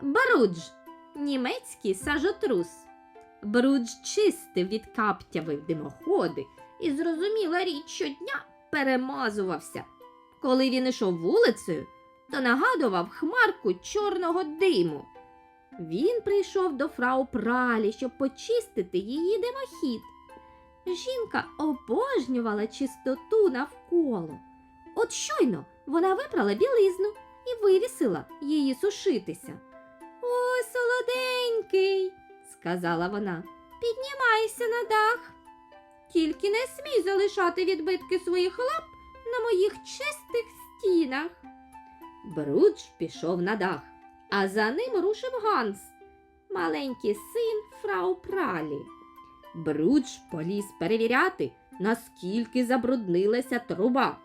Брудж німецький сажотрус. Брудж чистив від каптявив димоходи і зрозуміла річ щодня перемазувався. Коли він ішов вулицею, то нагадував хмарку чорного диму. Він прийшов до фрау Пралі, щоб почистити її димохід. Жінка обожнювала чистоту навколо. От щойно вона випрала білизну і вивісила її сушитися. Ой, солоденький, сказала вона, піднімайся на дах. Тільки не смій залишати відбитки своїх лап на моїх чистих стінах. Брудж пішов на дах, а за ним рушив Ганс, маленький син фрау Пралі. Брудж поліз перевіряти, наскільки забруднилася труба.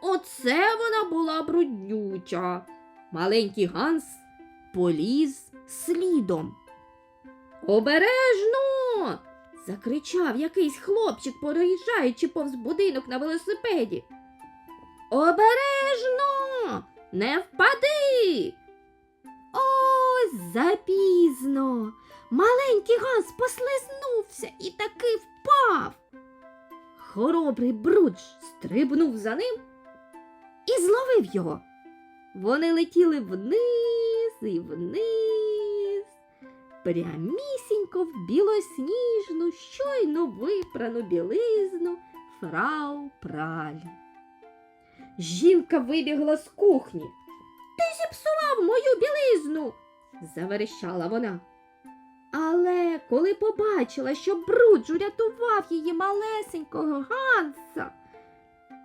Оце вона була бруднюча. Маленький Ганс поліз слідом. Обережно. закричав якийсь хлопчик, проїжджаючи повз будинок на велосипеді. Обережно, не впади. Ось запізно. Маленький Ганс послизнувся і таки впав. Хоробрий Брудж стрибнув за ним і зловив його. Вони летіли вниз і вниз, прямісінько в білосніжну, щойно випрану білизну фрау Пралі. Жінка вибігла з кухні. Ти зіпсував мою білизну, заверещала вона. Але коли побачила, що Брудж урятував її малесенького Ганса,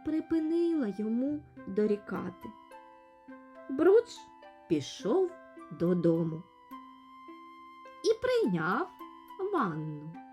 припинила йому дорікати. Брудж пішов додому прийняв ванну.